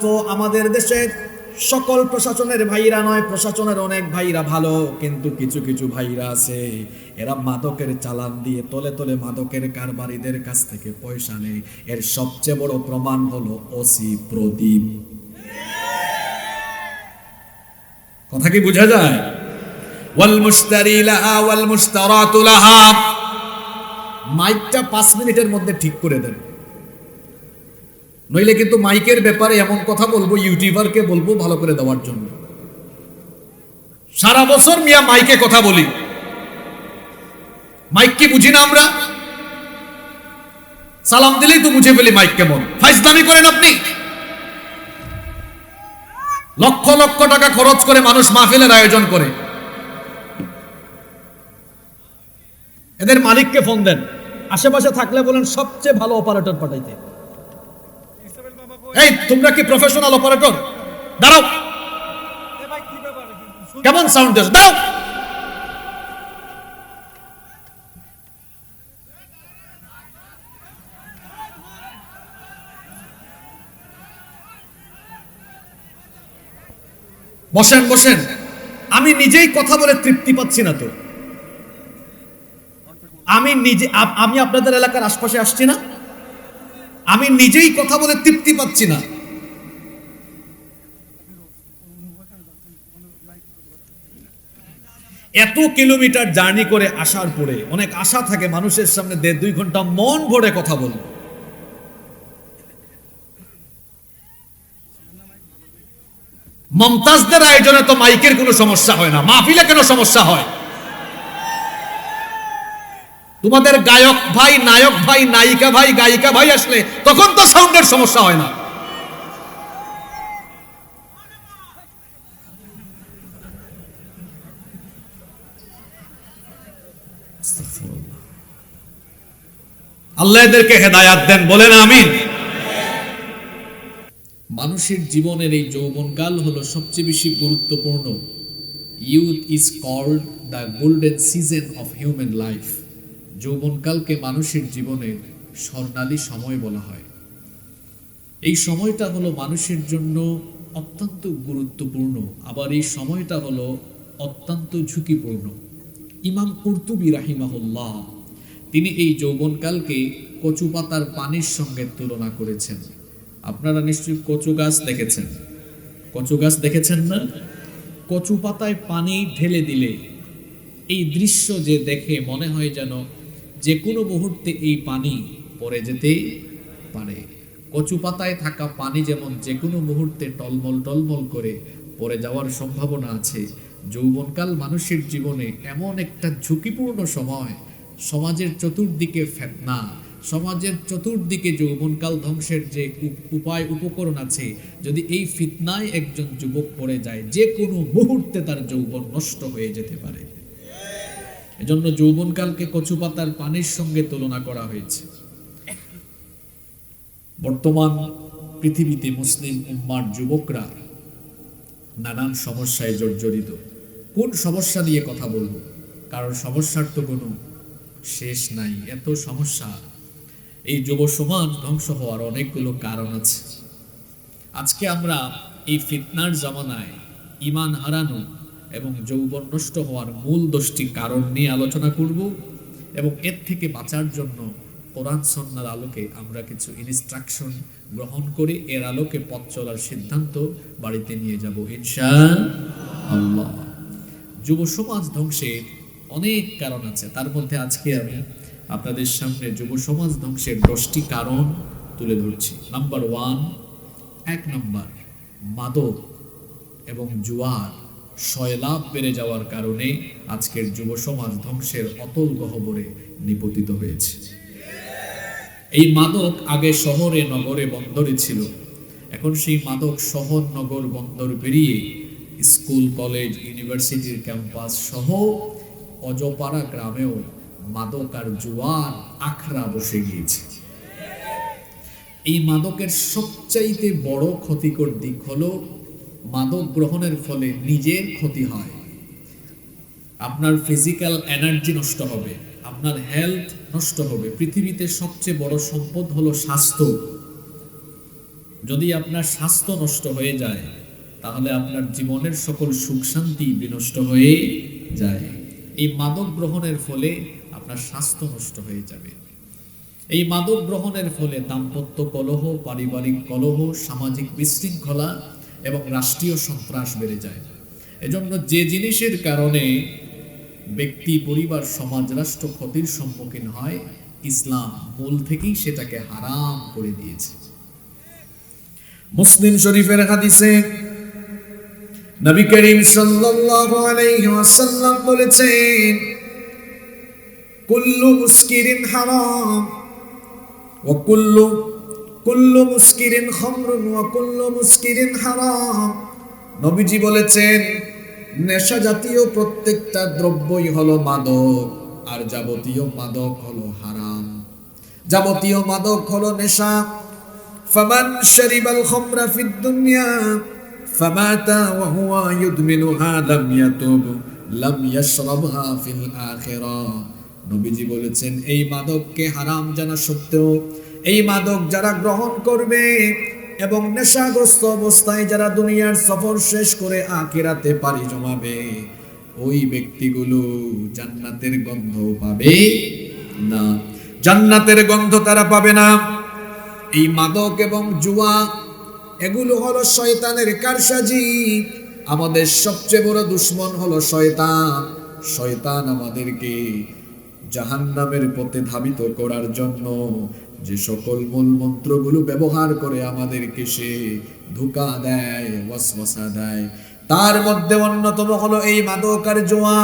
তো আমাদের দেশের সকল প্রশাসনের ভাইরা নয়, প্রশাসনের অনেক ভাইরা ভালো, কিন্তু কিছু কিছু ভাইরা আছে, এরা মাদকের চালান দিয়ে তলে তলে মাদকের কারবারিদের কাছ থেকে পয়সা নেয়। এর সবচেয়ে বড় প্রমাণ হলো ওসি প্রদীপ। কথা কি বোঝা যায়? ওয়াল মুশতারি লাহা, ওয়াল মুশতারাতু লাহা। মাইকটা পাঁচ মিনিটের মধ্যে ঠিক করে দেন। নইলে কিন্তু মাইকের ব্যাপারে এমন কথা বলব, ইউটিউবারকে বলব ভালো করে দেওয়ার জন্য। সারা বছর মিয়া মাইকে কথা বলি। মাইক কি বুঝি না আমরা? সালাম দিলেই তো বুঝে ফেলি মাইক কেমন। ফাইজদামি করেন আপনি? লক্ষ লক্ষ টাকা খরচ করে মানুষ মাহফিলের আয়োজন করে। এদের মালিককে ফোন দেন। আশেপাশে থাকলে বলেন, সবচেয়ে ভালো অপারেটর পাঠাইতে। এই, তোমরা কি প্রফেশনাল অপারেটর দাঁড়াও। কেমন সাউন্ড দিয়েছ? দাঁড়াও। বসেন বসেন। আমি নিজেই কথা বলে তৃপ্তি পাচ্ছি না তো। আমি নিজে আমি আপনাদের এলাকার আশপাশে আসছি না? আমি নিজেই কথা বলে তৃপ্তি পাচ্ছি না। এত কিলোমিটার জার্নি করে আসার পরে অনেক আশা থাকে মানুষের সামনে দেড় দুই ঘণ্টা মন ভরে কথা বলব। মমতাজদের আয়োজনে তো মাইকের কোনো সমস্যা হয় না, মাহফিলে কেন সমস্যা হয়। তোমাদের গায়ক ভাই, নায়ক ভাই, নায়িকা ভাই, গায়িকা ভাই আসলে তখন তো সাউন্ডের সমস্যা হয় না। আল্লাহ এদেরকে হেদায়াত দেন, বলেন আমিন। মানুষের জীবনের এই যৌবনকাল হলো সবচেয়ে বেশি গুরুত্বপূর্ণ। Youth is called the golden season of human life যৌবনকালকে মানুষের জীবনের স্বর্ণালী সময় বলা হয়। এই সময়টা হলো মানুষের জন্য অত্যন্ত গুরুত্বপূর্ণ। আবার এই সময়টা হলো অত্যন্ত ঝুঁকিপূর্ণ। ইমাম কুর্তুবি রাহিমাহুল্লাহ, তিনি এই যৌবনকালকে কচু পাতার পানির সঙ্গে তুলনা করেছেন। আপনারা নিশ্চয়ই কচু গাছ দেখেছেন। কচু গাছ দেখেছেন না? কচু পাতায় পানি ঢেলে দিলে এই দৃশ্য যে দেখে মনে হয় যেন যে কোনো মুহূর্তে এই পানি পড়ে যেতে পারে। কচু পাতায় থাকা পানি যেমন যে কোনো মুহূর্তে টলমল টলমল করে পড়ে যাওয়ার সম্ভাবনা আছে, যৌবনকাল মানুষের জীবনে এমন একটা ঝুঁকিপূর্ণ সময়। সমাজের চতুর্দিকে ফেতনা, সমাজের চতুর্দিকে যৌবনকাল ধ্বংসের যে উপায় উপকরণ আছে, যদি এই ফিতনায় একজন যুবক পড়ে যায় যে কোনো মুহূর্তে তার যৌবন নষ্ট হয়ে যেতে পারে। এজন্য যৌবনকালকে কচু পাতার পানির সঙ্গে তুলনা করা হয়েছে। বর্তমান পৃথিবীতে মুসলিম উম্মার যুবকরা নানান সমস্যায় জর্জরিত। কোন সমস্যা নিয়ে কথা বলব? কারণ সমস্যার তো কোনো শেষ নাই। এত সমস্যা। এই যুব সমাজ ধ্বংস হওয়ার অনেকগুলো কারণ আছে। আজকে আমরা এই ফিতনার জামানায় ইমান হারানো এবং যৌবন নষ্ট হওয়ার মূল দশটি কারণ নিয়ে আলোচনা করব এবং এর থেকে বাঁচার জন্য কোরআন সন্ন্যার আলোকে আমরা কিছু ইনস্ট্রাকশন গ্রহণ করে এর আলোকে পথ চলার সিদ্ধান্ত বাড়িতে নিয়ে যাব আল্লাহ যুব সমাজ ধ্বংসের অনেক কারণ আছে। তার মধ্যে আজকে আমি আপনাদের সামনে যুব সমাজ ধ্বংসের দশটি কারণ তুলে ধরছি। নাম্বার ওয়ান এক নম্বর, মাদক এবং জুয়ার। শয়লাভ বেড়ে যাওয়ার কারণে আজকের যুব সমাজ ধ্বংসের অতল গহ্বরে নিপতিত হয়েছে। এই মাদক আগে শহরে, নগরে, বন্দরে ছিল। এখন সেই মাদক শহর, নগর, বন্দর পেরিয়ে স্কুল, কলেজ, ইউনিভার্সিটির ক্যাম্পাস সহ অজপাড়া গ্রামেও মাদক আর জুয়ার আখড়া বসে গিয়েছে। এই মাদকের সবচাইতে বড় ক্ষতিকর দিক হলো মাদক গ্রহণের ফলে নিজের ক্ষতি হয়। আপনার ফিজিক্যাল এনার্জি নষ্ট হবে, আপনার হেলথ নষ্ট হবে। পৃথিবীতে সবচেয়ে বড় সম্পদ হলো স্বাস্থ্য। যদি আপনার স্বাস্থ্য নষ্ট হয়ে যায়, তাহলে আপনার জীবনের সকল সুখ শান্তি বিনষ্ট হয়ে যায়। এই মাদক গ্রহণের ফলে আপনার স্বাস্থ্য নষ্ট হয়ে যাবে। এই মাদক গ্রহণের ফলে দাম্পত্য কলহ, পারিবারিক কলহ, সামাজিক বিশৃঙ্খলা এবং রাষ্ট্রীয় সন্ত্রাস বেড়ে যায়। এজন্য যে জিনিসের কারণে ব্যক্তি, পরিবার, সমাজ, রাষ্ট্র ক্ষতির সম্মুখীন হয়, ইসলাম মূল থেকেই সেটাকে হারাম করে দিয়েছে। মুসলিম শরীফের হাদিসে নবী করিম সাল্লাল্লাহু আলাইহি ওয়াসাল্লাম বলেছেন, কুল্লু মুসকিরিন হারাম, ওয়া কুল্লু কুল্লু মুস্কিরিন খমরুন ওয়া কুল্লু মুস্কিরিন হারাম। নবীজি বলেছেন, নেশা জাতীয় প্রত্যেকটা দ্রব্যই হলো মাদক, আর যাবতীয় মাদক হলো হারাম। যাবতীয় মাদক হলো নেশা। ফামান শারিবাল খমরা ফিদ দুনিয়া, ফামাতা ওয়া হুয়া ইউদমিনুহা লাম ইয়াতুব, লাম ইয়াশরাবহা ফিল আখিরা। নবীজি বলেছেন, এই মাদককে হারাম জানা সত্ত্বেও এই মাদক যারা গ্রহণ করবে এবং নেশাগ্রস্ত অবস্থায় যারা দুনিয়ার সফর শেষ করে আখিরাতে পাড়ি জমাবে, ওই ব্যক্তিগুলো জান্নাতের গন্ধ পাবে না। জান্নাতের গন্ধ তারা পাবে না। এই মাদক এবং জুয়া, এগুলো হলো শয়তানের কারসাজি। আমাদের সবচেয়ে বড় দুশ্মন হলো শয়তান। শয়তান আমাদেরকে জাহান্নামের পথে ধাবিত করার জন্য যে সকল মূল মন্ত্রগুলো ব্যবহার করে আমাদেরকে সে ধোকা দেয় দেয়। তার মধ্যে অন্যতম হলো এই মাদকার জোয়া।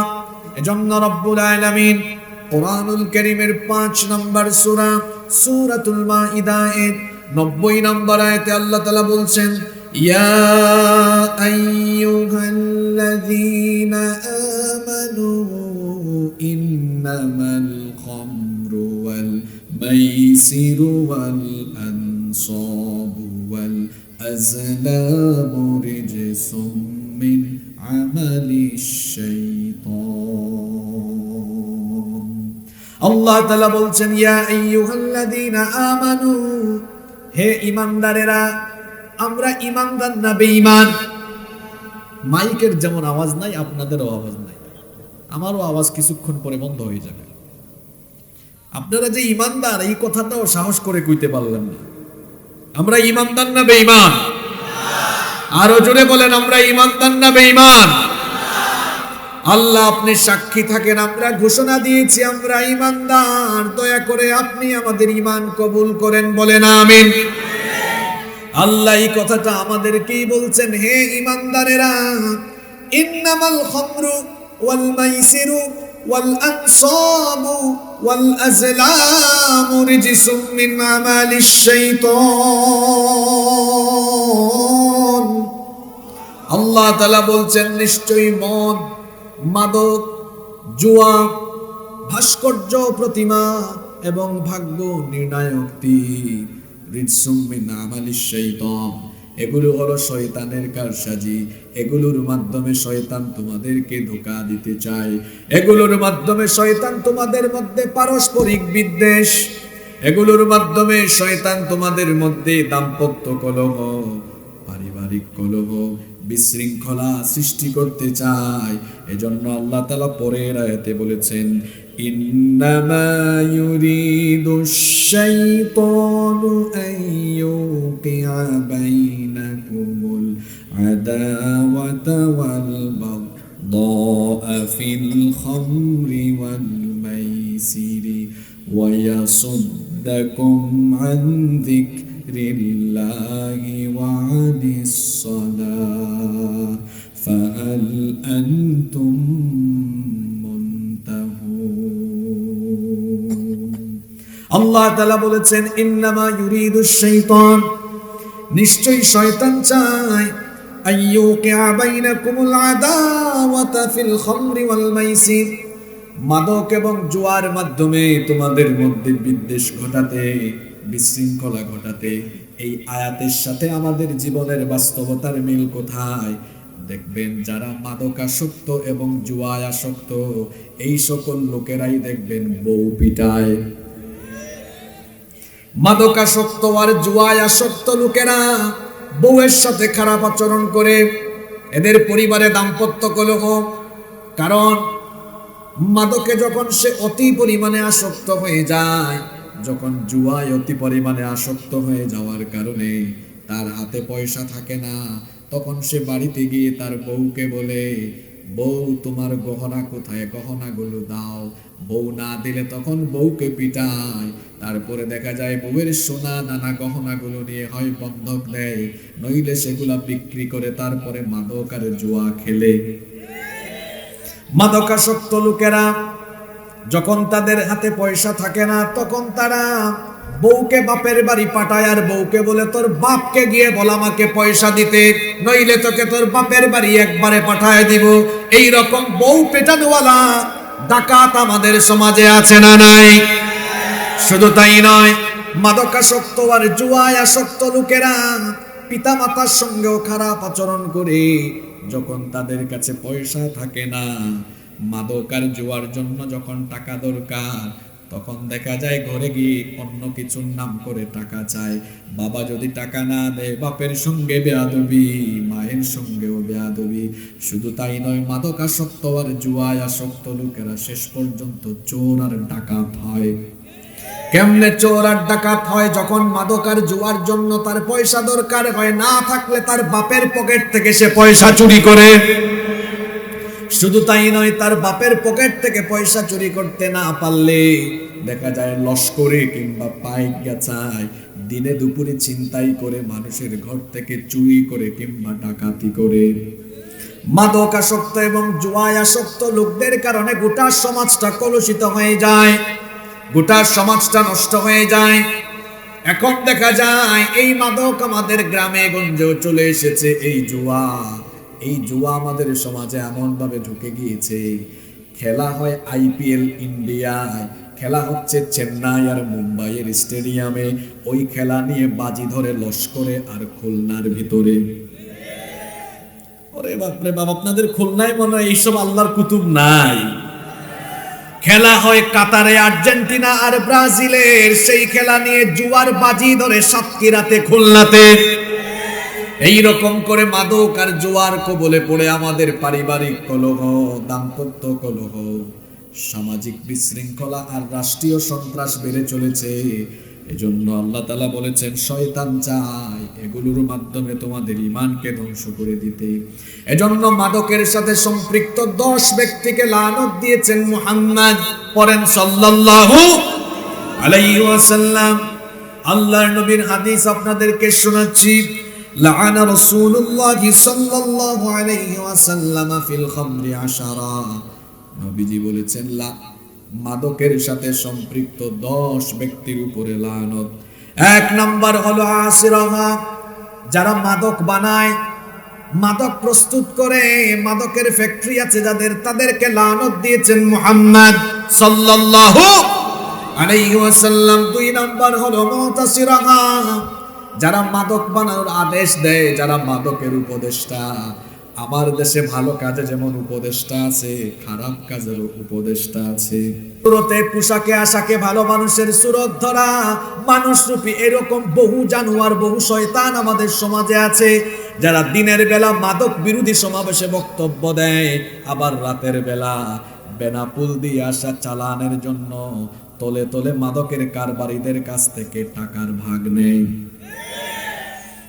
এজন্য রব্বুল আলামিন কোরআনুল করিমের পাঁচ নম্বর সূরা, সূরাতুল মাইদা এর নব্বই নম্বর আয়াতে আল্লাহ তাআলা বলছেন, ইয়া আইয়ুহাল্লাযীনা আমানু ইন্নামাল আনসাবু ওয়াল আজলামু রিজসুম মিন আমালিশ শাইতান আল্লাহ তাআলা বলছেন ইয়া আইয়ুহাল্লাযীনা আমানু হে ইমানদারেরা, আমরা ইমানদার না বেঈমান। মাইকের যেমন আওয়াজ নাই, আপনাদেরও আওয়াজ নাই। আমারও আওয়াজ কিছুক্ষণ পরে বন্ধ হয়ে যাবে। আপনারা যে ইমানদার, এই কথাটাও সাহস করে কইতে পারলেন না। আমরা ইমানদার না বেঈমান? আরও জোরে বলেন, আমরা ইমানদার না বেঈমান? আল্লাহ আপনি সাক্ষী থাকেন, আমরা ঘোষণা দিয়েছি, আমরা ইমানদার। দয়া করে আপনি আমাদের ইমান কবুল করেন, বলেন আমিন। আল্লাহ এই কথাটা আমাদেরকেই বলছেন, হে ইমানদারেরা ইন্নামাল খামরু ওয়াল মাইসিরু ওয়াল আজলামু রিজসুম মিন আমালিশ শাইতান আল্লাহ তাআলা বলছেন নিশ্চয়ই মদ মাদক জুয়া ভাস্কর্য, প্রতিমা এবং ভাগ্য নির্ণায়ক তীর। রিজসুম মিন আমালিশ শাইতান। এগুলো হলো শয়তানের কারসাজি। এগুলোর মাধ্যমে শয়তান তোমাদেরকে ধোকা দিতে চায়। এগুলোর মাধ্যমে শয়তান তোমাদের মধ্যে পারস্পরিক বিদ্বেষ। এগুলোর মাধ্যমে শয়তান তোমাদের মধ্যে দাম্পত্য কলহ, পারিবারিক কলহ, বিশৃঙ্খলা সৃষ্টি করতে চায়। এজন্য আল্লাহ তালা পরের আয়াতে বলেছেন ইউকিআ বাইনাকুমুল আদাওয়াতা ওয়াল বাগদাআ ফিল খামরি ওয়াল মাইসিরি ويصدكم عن ذكر الله وعن الصلاة فهل أنتم منتهون আল্লাহ তালা বলেছেন ইন্নামা ইউরিদু শাইতান নিশ্চয়ই শয়তান চায় মাদক এবং জুয়ার মাধ্যমে তোমাদের মধ্যে বিদ্বেষ ঘটাতে, বিশৃঙ্খলা ঘটাতে, এই আয়াতের সাথে আমাদের জীবনের বাস্তবতার মিল কোথায়? দেখবেন যারা মাদকাসক্ত এবং জুয়ায় আসক্ত, এই সকল লোকেরাই দেখবেন বউ পিটায়। মাদকাসক্ত আর জুয়ায় আসক্ত লোকেরা বউয়ের সাথে খারাপ আচরণ করে এদের পরিবারে দাম্পত্য কলহ। কারণ মাদকে যখন সে অতি পরিমাণে আসক্ত হয়ে যায়, যখন জুয়ায় অতি পরিমাণে আসক্ত হয়ে যাওয়ার কারণে তার হাতে পয়সা থাকে না, তখন সে বাড়িতে গিয়ে তার বউকে বলে, বউ, তোমার গহনা কোথায়? গহনাগুলো দাও। বউ না দিলে তখন বউকে পিটায়। তারপরে দেখা যায় বউয়ের সোনা, নানা গহনাগুলো নিয়ে হয় বন্ধক দেয়। নইলে সেগুলা বিক্রি করে তারপরে মাদক আর জুয়া খেলে। মাদকাসক্ত লোকেরা যখন তাদের হাতে পয়সা থাকে না, তখন তারা বউকে বাপের বাড়ি পাঠায় আর বউকে বলে, তোর বাপকে গিয়ে বল আমাকে পয়সা দিতে, নইলে তোকে তোর বাপের বাড়ি একবারে পাঠায় দিব। এই রকম বউ পেটানোওয়ালা ডাকাত আমাদের সমাজে আছে না নাই? শুধু তাই নয় মাদকাসক্ত আর জুয়ায় আসক্ত লোকেরা পিতা মাতার সঙ্গেও খারাপ আচরণ করে যখন তাদের কাছে পয়সা থাকে না। মাদক আর জুয়ার জন্য যখন টাকা দরকার তখন দেখা যায় ঘরে গিয়ে অন্য কিছুর নাম করে টাকা চায়। বাবা যদি টাকা না দেয়, বাপের সঙ্গে বেয়াদবি, মায়ের সঙ্গেও বেয়াদবি। শুধু তাই নয় মাদক আসক্ত আর জুয়ায় আসক্ত লোকেরা শেষ পর্যন্ত চোর আর ডাকাত হয়। কেমনে চোর আর ডাকাত হয় যখন মাদক আর জুয়ার জন্য তার পয়সা দরকার হয়? না থাকলে তার বাপের পকেট থেকে সে পয়সা চুরি করে। শুধু তাই নয়, তার বাপের পকেট থেকে পয়সা চুরি করতে না পারলে দেখা যায় লস্করে কিংবা পাইক গেছায় দিনে দুপুরে চিন্তাই করে মানুষের ঘর থেকে চুরি করে কিংবা ডাকাতি করে। মাদক আসক্ত এবং জুয়ায় আসক্ত লোকদের কারণে গোটা সমাজটা কলুষিত হয়ে যায়। গোটা সমাজটা নষ্ট হয়ে যায়। এখন দেখা যায়, এই মাদক আমাদের গ্রামে গঞ্জেও চলে এসেছে এই জুয়া। এই জুয়া আমাদের সমাজে এমন ভাবে ঢুকে গিয়েছে। খেলা হয় আইপিএল ইন্ডিয়ায়। খেলা হচ্ছে চেন্নাই আর মুম্বাইয়ের স্টেডিয়ামে। ওই খেলা নিয়ে বাজি ধরে লস্করে আর খুলনার ভিতরে। ওরে বাপরে বাপ, আপনাদের খুলনায় মনে হয় এইসব আল্লাহর কুতুব নাই। খেলা হয় কাতারে, আর্জেন্টিনা আর ব্রাজিলের। সেই খেলা নিয়ে জুয়ার বাজি ধরে সাতক্ষীরাতে, খুলনাতে। এই রকম করে মাদক আর জোয়ার কবলে পড়ে আমাদের পারিবারিক কলহ, দাম্পত্য কলহ, সামাজিক বিশৃঙ্খলা আর রাষ্ট্রীয় সন্ত্রাস বেড়ে চলেছে। এজন্য আল্লাহ তালা বলেছেন, শয়তান চায় এগুলোর মাধ্যমে তোমাদের ইমানকে ধ্বংস করে দিতে। এজন্য মাদকের সাথে সম্পৃক্ত দশ ব্যক্তিকে লানত দিয়েছেন মুহাম্মদ। পরেন সাল্লাল্লাহু আলাইহি ওয়াসাল্লাম। আল্লাহর নবীর হাদিস আপনাদেরকে শোনাচ্ছি। لعن رسول الله صلى الله عليه وسلم في الخمر عشرا নবীজি বলেছেন লা মাদকের সাথে সম্পৃক্ত দশ ব্যক্তির উপরে লানত এক নাম্বার হলো আসিরাহা যারা মাদক বানায় মাদক প্রস্তুত করে মাদকের ফ্যাক্টরি আছে যাদের তাদেরকে লানত দিয়েছেন মুহাম্মদ সাল্লাল্লাহু আলাইহি ওয়াসাল্লাম দুই নাম্বার হলো মুতাসিরাহা যারা মাদক বানানোর আদেশ দেয়, যারা মাদকের উপদেষ্টা, আমার দেশে ভালো কাজে যেমন উপদেষ্টা আছে, খারাপ কাজের উপদেষ্টা আছে। সুরতে, পোশাকে, আশাকে ভালো মানুষের সুরত ধরা মানুষ রূপী এরকম বহু জানোয়ার, বহু শয়তান আমাদের সমাজে আছে, যারা দিনের বেলা মাদক বিরোধী সমাবেশে বক্তব্য দেয়, আবার রাতের বেলা বেনাপুল দিয়ে আসা চালানের জন্য তলে তলে মাদকের কারবারিদের কাছ থেকে টাকার ভাগ নেয়।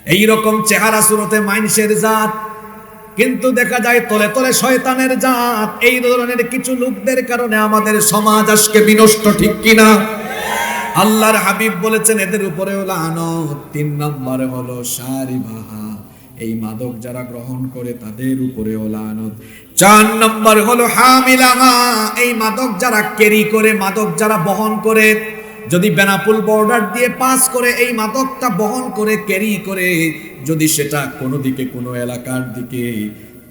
এই রকম চেহারা সুরতে মাইনসের জাত। কিন্তু দেখা যায় তলে তলে শয়তানের জাত। এই ধরনের কিছু লোকদের কারণে আমাদের সমাজ আজকে বিনষ্ট, ঠিক কিনা? আল্লাহর হাবিব বলেছেন, এদের উপরে উপরেও লানত। তিন নম্বরে হলো সারিবাহা। এই মাদক যারা গ্রহণ করে, তাদের উপরেও লানত। চার নম্বর হলো হামিলাহা। এই মাদক যারা ক্যারি করে, মাদক যারা বহন করে যদি বেনাপুল বর্ডার দিয়ে পাস করে, এই মাদকটা বহন করে ক্যারি করে, যদি সেটা কোনো দিকে, কোনো এলাকার দিকে,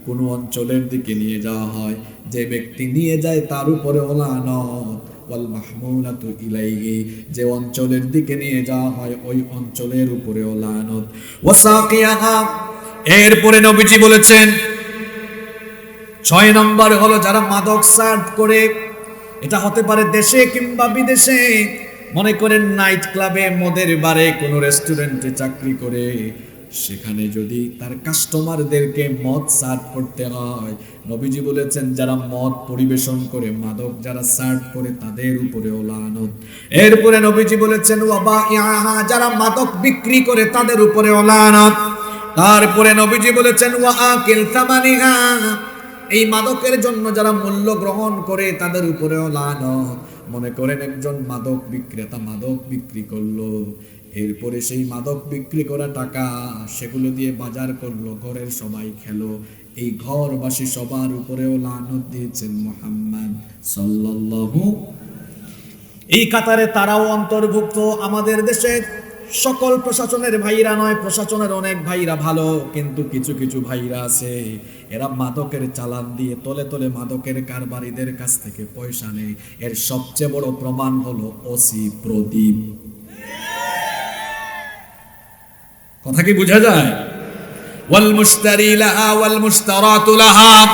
কোনো অঞ্চলের দিকে নিয়ে যাওয়া হয়, যে ব্যক্তি নিয়ে যায় তার উপরে ওলানত, ওয়াল মাহমুলাতু ইলাইহি, যে অঞ্চলের দিকে নিয়ে যাওয়া হয়, ওই অঞ্চলের উপরে ওলানত। ওয়াসাকিয়াহা এরপরে নবীজি বলেছেন, ছয় নম্বর হলো যারা মাদক সার্ভ করে, এটা হতে পারে দেশে কিংবা বিদেশে মনে করেন নাইট ক্লাবে মদের বারে কোনো রেস্টুরেন্টে চাকরি করে, সেখানে যদি তার কাস্টমারদেরকে মদ সার্ভ করতে হয়, নবীজি বলেছেন, যারা মদ পরিবেশন করে, মাদক যারা সার্ভ করে, তাদের উপরে লানত। এরপরে নবীজি বলেছেন ওয়াবা ইয়াহা যারা মাদক বিক্রি করে, তাদের উপরে লানত। তারপরে নবীজি বলেছেন ওয়া আকিল থামানিহা এই মাদকের জন্য যারা মূল্য গ্রহণ করে তাদের উপরেও লানত। মনে করেন একজন মাদক বিক্রেতা মাদক বিক্রি করল, এরপরে সেই মাদক বিক্রি করা টাকা সেগুলো দিয়ে বাজার করল, ঘরের সবাই খেলো। এই ঘরবাসী সবার উপরেও লানত দিয়েছেন মোহাম্মদ সাল্লাল্লাহু। এই কাতারে তারাও অন্তর্ভুক্ত আমাদের দেশের সকল প্রশাসনের ভাইরা নয়, প্রশাসনের অনেক ভাইরা ভালো, কিন্তু কিছু কিছু ভাইরা আছে, এরা মাদকের চালান দিয়ে তলে তলে মাদকের কারবারিদের কাছ থেকে পয়সা নেয়। এর সবচেয়ে বড় প্রমাণ হলো ওসি প্রদীপ। কথা কি বোঝা যায়? ওয়াল মুশতারি লাহা, ওয়াল মুশতারাতু লাহা।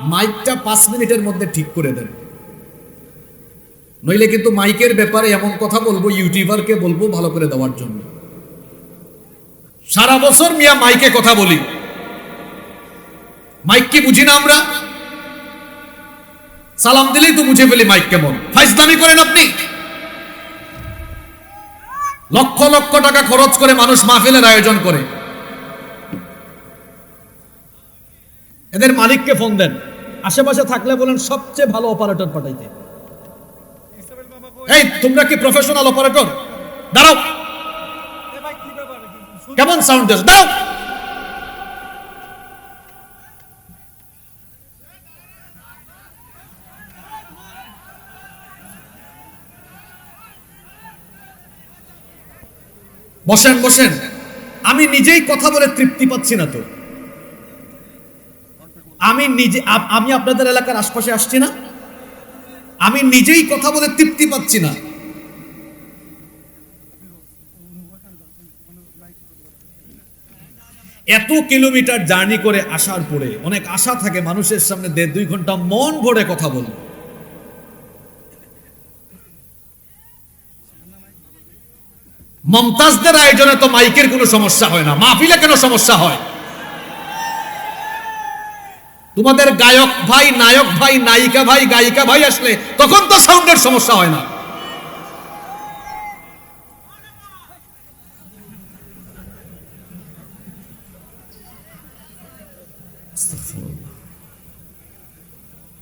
মাইকটা পাঁচ মিনিটের মধ্যে ঠিক করে দেন। নইলে কিন্তু মাইকের ব্যাপারে এমন কথা বলব, ইউটিউবারকে বলব ভালো করে দেওয়ার জন্য। সারা বছর মিয়া মাইকে কথা বলি। মাইক কি বুঝি না আমরা? সালাম দিলেই তো বুঝে ফেলি মাইক কেমন। ফাইজলামি করেন আপনি? লক্ষ লক্ষ টাকা খরচ করে মানুষ মাহফিলের আয়োজন করে। এদের মালিককে ফোন দেন। আশেপাশে থাকলে বলেন, সবচেয়ে ভালো অপারেটর পাঠাইতে। এই, তোমরা কি প্রফেশনাল অপারেটর দাঁড়াও। কেমন সাউন্ড দিয়েছ দাঁড়াও। বসেন বসেন। আমি নিজেই কথা বলে তৃপ্তি পাচ্ছি না তো। আমি নিজে আমি আপনাদের এলাকার আশপাশে আসছি না। আমি নিজেই কথা বলে তৃপ্তি পাচ্ছি না। এত কিলোমিটার জার্নি করে আসার পরে অনেক আশা থাকে মানুষের সামনে দেড় দুই ঘণ্টা মন ভরে কথা বলব। মমতাজদের আয়োজনে তো মাইকের কোনো সমস্যা হয় না, মাহফিলে কেন সমস্যা হয়? তোমাদের গায়ক ভাই, নায়ক ভাই, নায়িকা ভাই, গায়িকা ভাই আসলে তখন তো সাউন্ডের সমস্যা হয় না।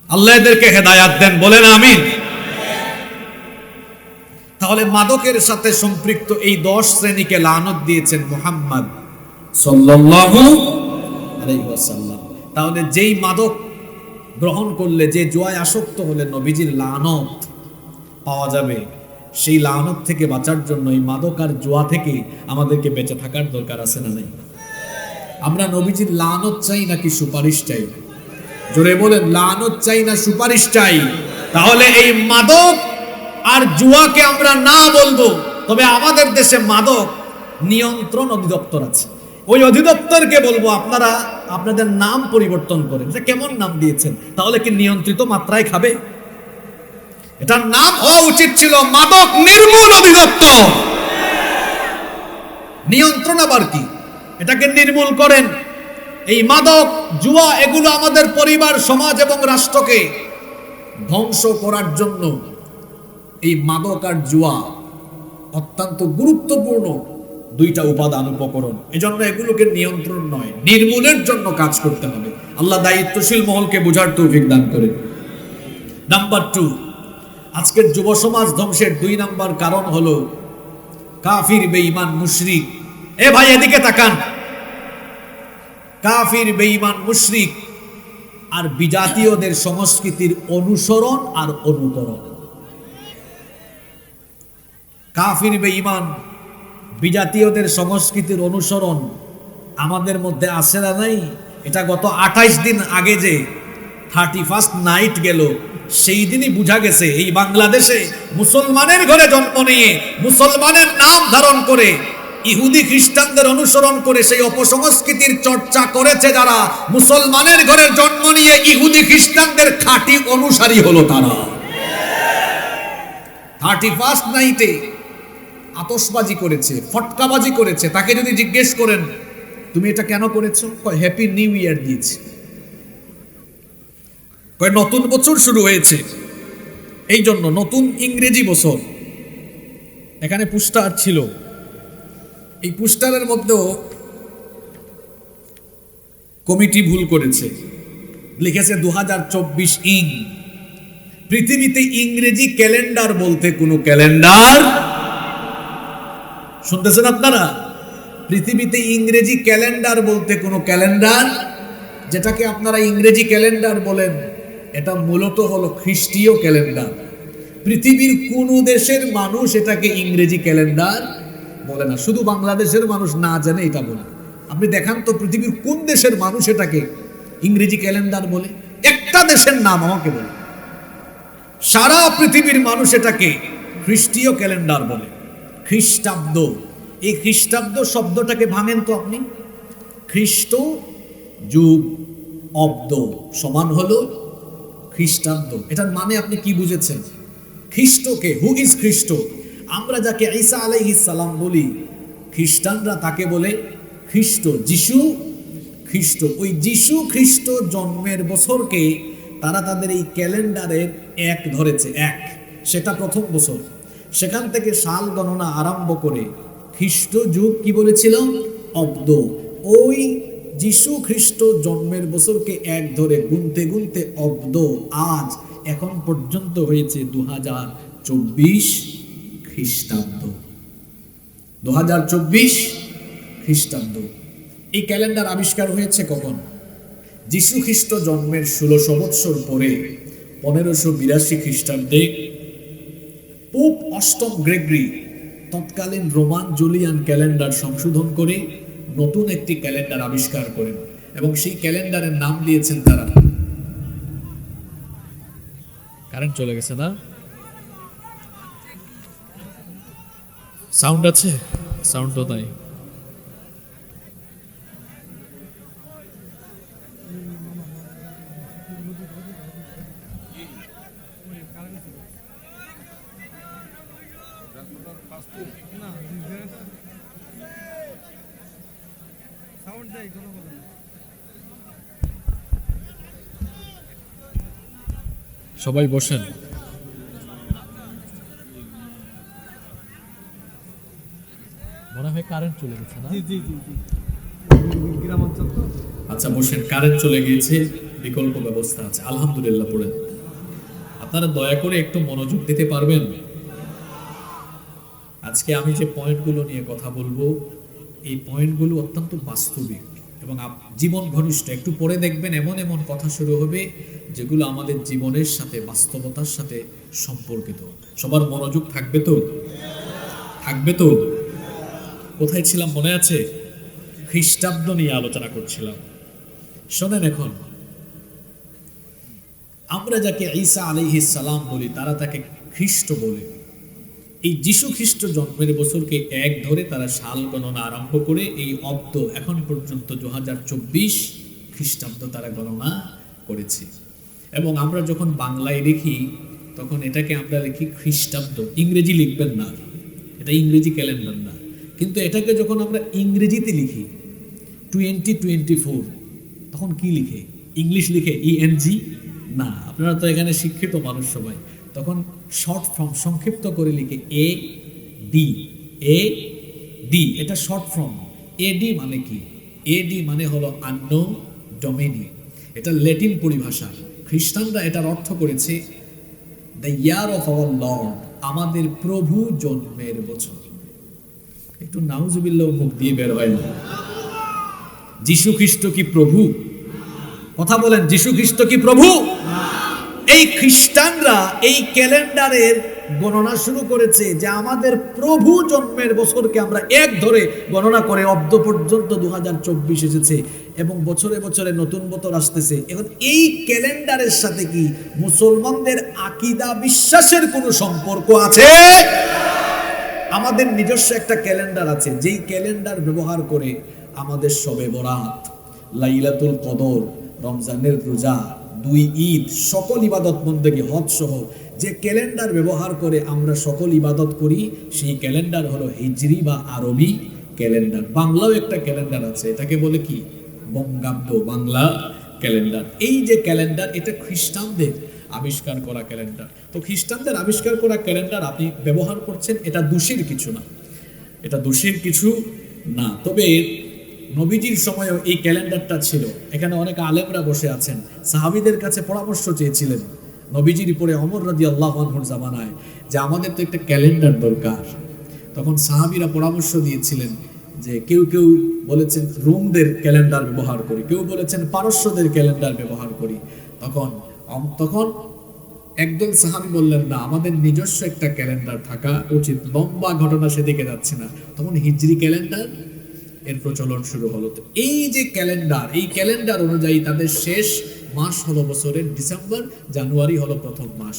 আল্লাহ এদেরকে হেদায়াত দেন, বলেন আমিন। তাহলে মাদকের সাথে সম্পৃক্ত এই দশ শ্রেণীকে লানত দিয়েছেন মুহাম্মদ সাল্লাল্লাহু আলাইহি তাহলে যেই মাদক গ্রহণ করলে, যে জোয়ায় আসক্ত হলে নবীজির লানত পাওয়া যাবে, সেই লানত থেকে বাঁচার জন্য এই মাদক আর জোয়া থেকে আমাদেরকে বেঁচে থাকার দরকার আছে না নাই? আমরা নবীজির লানত চাই নাকি সুপারিশ চাই? জোরে বলেন, লানত চাই না সুপারিশ চাই? তাহলে এই মাদক আর জুয়াকে আমরা না বলব, তবে আমাদের দেশে মাদক নিয়ন্ত্রণ অধিদপ্তর আছে। ওই অধিদপ্তরকে বলব, আপনারা আপনাদের নাম পরিবর্তন করেন। যে কেমন নাম দিয়েছেন? তাহলে কি নিয়ন্ত্রিত মাত্রায় খাবে? এটার নাম হওয়া উচিত ছিল মাদক নির্মূল অধিদপ্তর। নিয়ন্ত্রণ আবার কি? এটাকে নির্মূল করেন। এই মাদক, জুয়া, এগুলো আমাদের পরিবার, সমাজ এবং রাষ্ট্রকে ধ্বংস করার জন্য এই মাদক আর জুয়া অত্যন্ত গুরুত্বপূর্ণ। দুইটা উপাদান উপকরণ। এজন্য এগুলোকে নিয়ন্ত্রণ নয়, নির্মূলের জন্য কাজ করতে হবে। আল্লাহ দায়িত্বশীল মহলকে বোঝার তৌফিক দান করে নাম্বার টু আজকের যুব সমাজ ধ্বংসের দুই নাম্বার কারণ হলো কাফির বেঈমান মুশরিক। এ ভাই, এদিকে তাকান। কাফির বেঈমান মুশরিক আর বিজাতীয়দের সংস্কৃতির অনুসরণ আর অনুকরণ। কাফির বেঈমান বিজাতীয়দের সংস্কৃতির অনুসরণ আমাদের মধ্যে আসে না নাই? এটা গত আঠাইশ দিন আগে যে থার্টি ফার্স্ট নাইট গেল, সেই দিনই বুঝা গেছে এই বাংলাদেশে মুসলমানের ঘরে জন্ম নিয়ে মুসলমানের নাম ধারণ করে ইহুদি খ্রিস্টানদের অনুসরণ করে সেই অপসংস্কৃতির চর্চা করেছে যারা, মুসলমানের ঘরে জন্ম নিয়ে ইহুদি খ্রিস্টানদের খাঁটি অনুসারী হলো তারা। থার্টি ফার্স্ট নাইটে আতসবাজি করেছে, ফটকাবাজি করেছে, তাকে যদি জিজ্ঞেস করেন, তুমি এটা কেন করেছ? হ্যাপি নিউ ইয়ার দিয়েছি। নতুন বছর শুরু হয়েছে। এই জন্য নতুন ইংরেজি বছর। এখানে পুস্টার ছিল। এই পুস্টারের মধ্যেও কমিটি ভুল করেছে। লিখেছে দু ইং। পৃথিবীতে ইংরেজি ক্যালেন্ডার বলতে কোনো ক্যালেন্ডার শুনতেছেন আপনারা? পৃথিবীতে ইংরেজি ক্যালেন্ডার বলতে কোনো ক্যালেন্ডার? যেটাকে আপনারা ইংরেজি ক্যালেন্ডার বলেন, এটা মূলত হলো খ্রিস্টীয় ক্যালেন্ডার। পৃথিবীর কোন দেশের মানুষ এটাকে ইংরেজি ক্যালেন্ডার বলে না? শুধু বাংলাদেশের মানুষ না জানে এটা বলে। আপনি দেখান তো পৃথিবীর কোন দেশের মানুষ এটাকে ইংরেজি ক্যালেন্ডার বলে? একটা দেশের নাম আমাকে বলে সারা পৃথিবীর মানুষ এটাকে খ্রিস্টীয় ক্যালেন্ডার বলে। খ্রিস্টাব্দ। এই খ্রিস্টাব্দ শব্দটাকে ভাঙেন তো আপনি? খ্রিস্ট যুগ অব্দ সমান হলো খ্রিস্টাব্দ। এটার মানে আপনি কি বুঝেছেন? খ্রিস্টকে হু ইজ খ্রিস্ট? আমরা যাকে ঈসা সালাম বলি, খ্রিস্টানরা তাকে বলে খ্রিস্ট, যিশু খ্রিস্ট। ওই যিশু খ্রিস্ট জন্মের বছরকে তারা তাদের এই ক্যালেন্ডারের এক ধরেছে, এক। সেটা প্রথম বছর। সেখান থেকে সাল গণনা আরম্ভ করে খ্রিস্ট যুগ কি বলেছিলাম অব্দ। ওই যিশু খ্রিস্ট জন্মের বছরকে এক ধরে গুনতে গুনতে অব্দ। আজ এখন পর্যন্ত হয়েছে দু হাজার চব্বিশ খ্রিস্টাব্দ। দু হাজার চব্বিশ খ্রিস্টাব্দ। এই ক্যালেন্ডার আবিষ্কার হয়েছে কখন? যিশু খ্রিস্ট জন্মের ষোলোশো বৎসর পরে পনেরোশো বিরাশি খ্রিস্টাব্দে পোপ অষ্টম গ্রেগরি তৎকালীন রোমান জুলিয়ান ক্যালেন্ডার সংশোধন করে নতুন একটি ক্যালেন্ডার আবিষ্কার করেন এবং সেই ক্যালেন্ডারের নাম দিয়েছেন তারা। কারেন্ট চলে গেছে না? সাউন্ড আছে? সাউন্ড তো নাই। সবাই বসেন। মনে হয় কারেন্ট চলে গেছে না? জি জি আচ্ছা বসেন কারেন্ট চলে গিয়েছে বিকল্প ব্যবস্থা আছে আলহামদুলিল্লাহ পড়েন আপনারা দয়া করে একটু মনোযোগ দিতে পারবেন? আজকে আমি যে পয়েন্টগুলো নিয়ে কথা বলব এই পয়েন্টগুলো অত্যন্ত বাস্তবিক। এবং জীবন ঘনিষ্ঠ। একটু পরে দেখবেন এমন এমন কথা শুরু হবে যেগুলো আমাদের জীবনের সাথে, বাস্তবতার সাথে সম্পর্কিত। সবার মনোযোগ থাকবে তো? থাকবে তো? কোথায় ছিলাম মনে আছে? খ্রিস্টাব্দ নিয়ে আলোচনা করছিলাম। শোনেন এখন। আমরা যাকে ঈসা আলাইহিস সালাম বলি, তারা তাকে খ্রিস্ট বলে। এই যিশু খ্রিস্ট জন্মের বছরকে এক ধরে তারা সাল গণনা আরম্ভ করে এই অব্দ এখন পর্যন্ত দু হাজার চব্বিশ খ্রিস্টাব্দ তারা গণনা করেছে। এবং আমরা যখন বাংলায় লিখি, তখন এটাকে আমরা লিখি খ্রিস্টাব্দ। ইংরেজি লিখবেন না। এটা ইংরেজি ক্যালেন্ডার না। কিন্তু এটাকে যখন আমরা ইংরেজিতে লিখি, টোয়েন্টি টোয়েন্টি ফোর, তখন কি লিখে? ইংলিশ লিখে ইএনজি না, আপনারা তো এখানে শিক্ষিত মানুষ সবাই। তখন শর্ট ফর্ম, সংক্ষিপ্ত করে লিখে এ ডি এ ডি এটা শর্ট ফর্ম। এ ডি মানে কি? এ ডি মানে হলো আন্ন ডমিনি এটা ল্যাটিন পরিভাষা। খ্রিস্টানরা এটার অর্থ করেছে the year of our lord আমাদের প্রভু জন্মের বছর। একটু নাউজুবিল্লাহ মুখ দিয়ে বের হয় না। যিশু খ্রিস্ট কি প্রভু? কথা বলেন যিশু খ্রিস্ট কি প্রভু? এই খ্রিস্টানরা এই ক্যালেন্ডারের গণনা শুরু করেছে যে আমাদের প্রভু জন্মের বছরকে আমরা এক ধরে গণনা করে অব্দ পর্যন্ত দু হাজার চব্বিশ এসেছে এবং বছরে বছরে নতুন বছর আসতেছে। এখন এই ক্যালেন্ডারের সাথে কি মুসলমানদের আকিদা বিশ্বাসের কোনো সম্পর্ক আছে? আমাদের নিজস্ব একটা ক্যালেন্ডার আছে, যেই ক্যালেন্ডার ব্যবহার করে আমাদের সবে বরাত, লাইলাতুল কদর, রমজানের রোজা দুই ঈদ, সকল ইবাদত মন্দেগি হজ সহ যে ক্যালেন্ডার ব্যবহার করে আমরা সকল ইবাদত করি, সেই ক্যালেন্ডার হলো হিজরি বা আরবি ক্যালেন্ডার। বাংলাও একটা ক্যালেন্ডার আছে, এটাকে বলে কি? বঙ্গাব্দ বাংলা ক্যালেন্ডার। এই যে ক্যালেন্ডার, এটা খ্রিস্টানদের আবিষ্কার করা ক্যালেন্ডার। তো খ্রিস্টানদের আবিষ্কার করা ক্যালেন্ডার আপনি ব্যবহার করছেন, এটা দোষীর কিছু না। এটা দোষীর কিছু না। তবে নবীজির সময়ও এই ক্যালেন্ডারটা ছিল। এখানে অনেক আলেমরা বসে আছেন। সাহাবিদের কাছে পরামর্শ চেয়েছিলেন নবীজির পরে অমর রাজি আল্লাহর জামানায় যে, আমাদের তো একটা ক্যালেন্ডার দরকার। তখন সাহাবিরা পরামর্শ দিয়েছিলেন যে, কেউ কেউ বলেছেন রোমদের ক্যালেন্ডার ব্যবহার করি, কেউ বলেছেন পারস্যদের ক্যালেন্ডার ব্যবহার করি। তখন তখন একদল সাহাবি বললেন, না, আমাদের নিজস্ব একটা ক্যালেন্ডার থাকা উচিত। লম্বা ঘটনা সেদিকে যাচ্ছে না। তখন হিজরি ক্যালেন্ডার এর প্রচলন শুরু হলো। তো এই যে ক্যালেন্ডার, এই ক্যালেন্ডার অনুযায়ী তাদের শেষ মাস হলো বছরের ডিসেম্বর, জানুয়ারি হলো প্রথম মাস।